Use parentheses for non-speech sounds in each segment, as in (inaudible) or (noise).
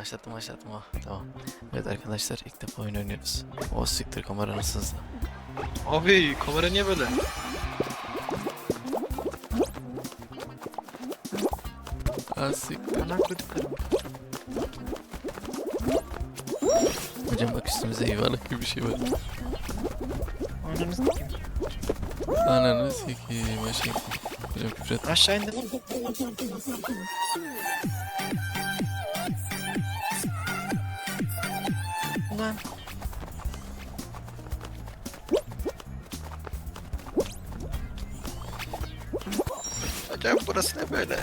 Başlattım başlattım oh tamam. Evet arkadaşlar ilk defa oyun oynuyoruz. O siktir kamera nasıl hızlı. Abi kamera niye böyle? Ah siktir. Ana koyduklarım. Hocam bak üstümüzde yuvarlak gibi bir şey var. Ananı sikeyim. Ananı sikiyim aşağı. Hocam küfür et. Aşağı indim. Ulan. Hocam burası ne böyle?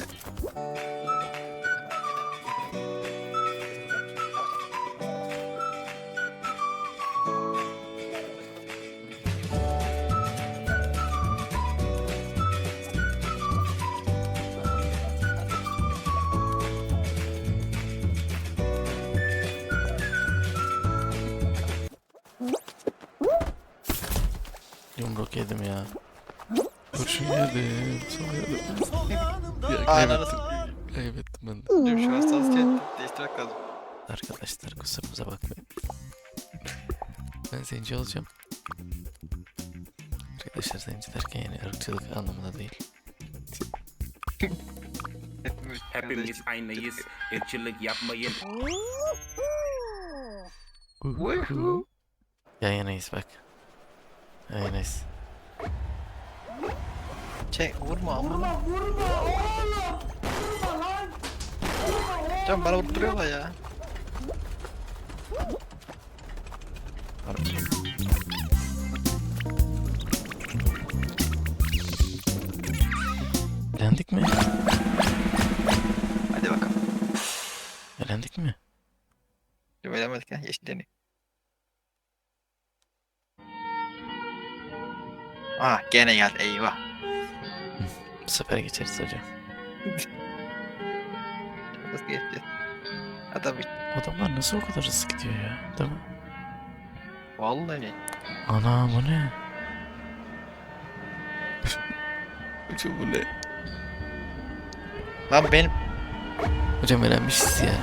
Yumruk yedim ya. Kurşun yedim. Sol yedim. Ya Ananı kaybettim. Kaybettim ben de. Şu hassasiyet değiştirmek lazım. Arkadaşlar kusurumuza bakmayın. Ben zenci olacağım. Arkadaşlar zenci derken yani ırkçılık anlamında değil. Hepimiz aynıyız. Irkçılık yapmayın. Yan yanayız bak. Yan yanayız. Çek vurma amına. Vurma vurma oğlum. Vurma lan. Hocam bana vurduruyorlar ya. Elendik mi? Hadi bakalım. Elendik mi? Güvelemedik ya yeşillerini. Ah gene geldi eyvah. Bu sefer geçeriz hocam. (laughs) Nasıl geçeceğiz? Adam Adamlar nasıl o kadar hızlı gidiyor ya? Değil mi? vallahi Ana bu ne? Hocam (laughs) bu ne? Lan benim Hocam elenmişiz ya.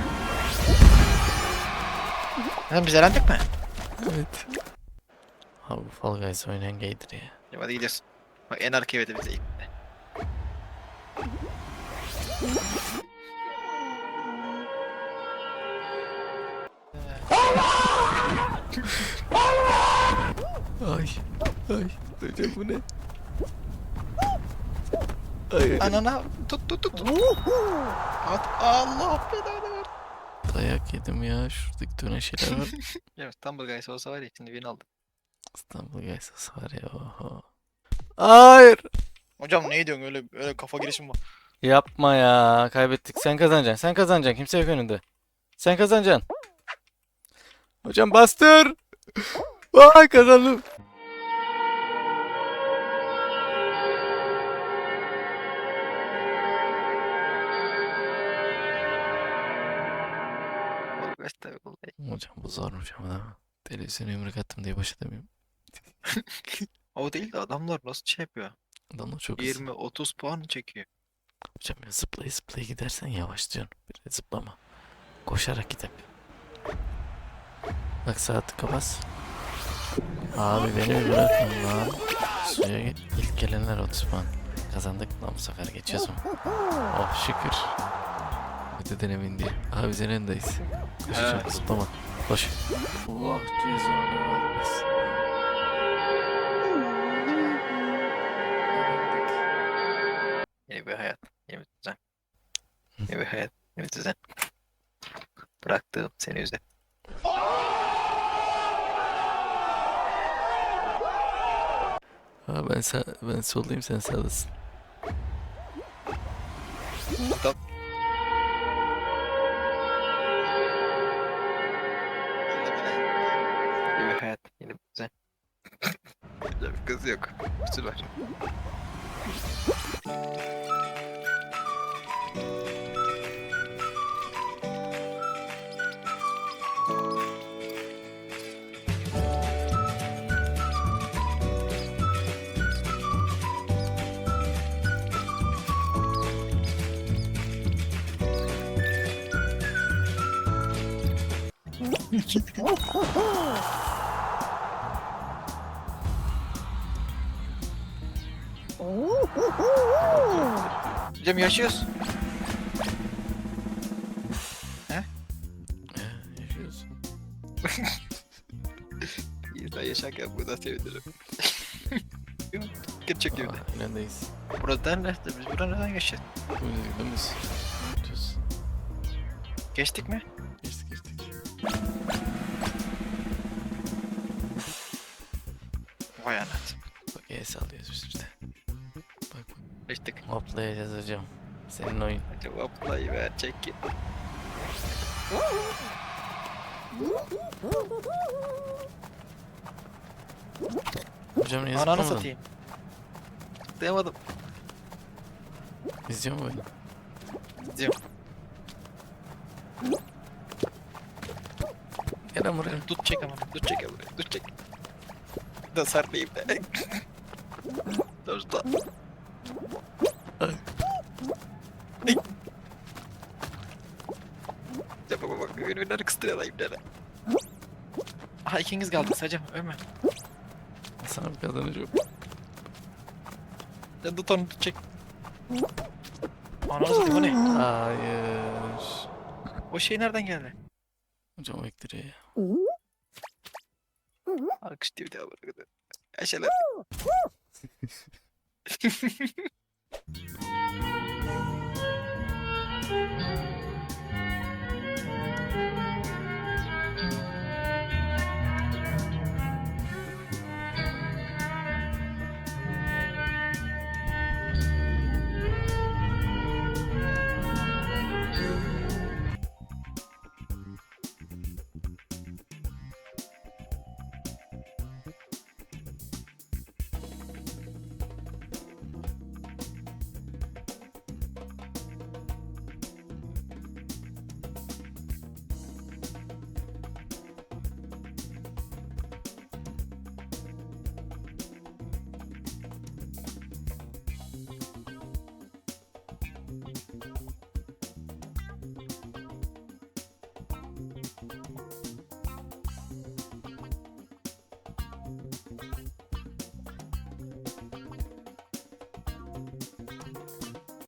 Lan biz elendik mi? Evet. Abi Fall Guys oynayan gaydir ya. Ya hadi gidiyoruz. Bak en arkaya verdi bize ilk. Ay. Ay. Hocam bu ne? Ay. Anana tut tut tut. At Allah belanı ver. Dayak yedim ya. Şuradaki dönen şeyler var. (laughs) Ya İstanbul Guys olsa var ya şimdi win aldım. İstanbul Guys var ya. Oho. Hayır. Hocam ne diyorsun öyle öyle kafa girişim var. Yapma ya. Kaybettik. Sen kazanacaksın. Sen kazanacaksın. Kimse yok önünde. Sen kazanacaksın. Hocam bastır. Vay kazandım. Hocam bu zormuş ama mi? Televizyona yumruk attım diye baş edemiyorum. O değil de adamlar nasıl şey yapıyor? Adamlar çok hızlı. 20-30 puan çekiyor. Hocam ya zıplaya zıplaya gidersen yavaşlıyorsun. Bir de zıplama. Koşarak git hep. Bak sağ tıka bas. Abi beni bırakın lan. Suya git. İlk gelenler 30 puan. Kazandık lan bu sefer geçiyoruz mu? Oh şükür. Öteden emin değil. Abi en öndeyiz. Koş hocam Evet. zıplama. Koş. Allah cezanı vermesin. Düzen. Bıraktığım seni üzer. Ha ben sağ, ben soldayım sen sağdasın. Adam. Yeni bir hayat, yeni bir düzen. Güzel bir kız yok. Bir sürü var. Hocam yaşıyoruz. Ee, yaşıyorsun. İyi sen yaşarken burada sevinirim. Gerçek gibi. Aa, önündeyiz. Buradan nerede? Biz buradan neden geçeceğiz? Bu dümdüz. Düz. Geçtik mi? Geçtik Vay anasını. Bak el sallıyoruz biz işte. Bak bak. Geçtik. Hoplayacağız hocam. Senin oyun. Acaba play ver çek git. Hocam niye Ananı zıplamadın? satayım. Zıplayamadım. İzliyor mu oyunu? İzliyorum. Gel lan buraya. Tut çek ama. Tut çek ama. Tut çek. Da sarmayayım da. Ay. Ay. Ya baba bak ürünleri kıstırayım dene. Aha ikiniz kaldınız hocam ölme. Sana bir kazanacağım. Sen tut onu tut çek. Ananı satayım o ne? Hayır. O şey nereden geldi? Hocam o iktiriyor ya. Alkış diyor bir daha kadar. Yaşalar.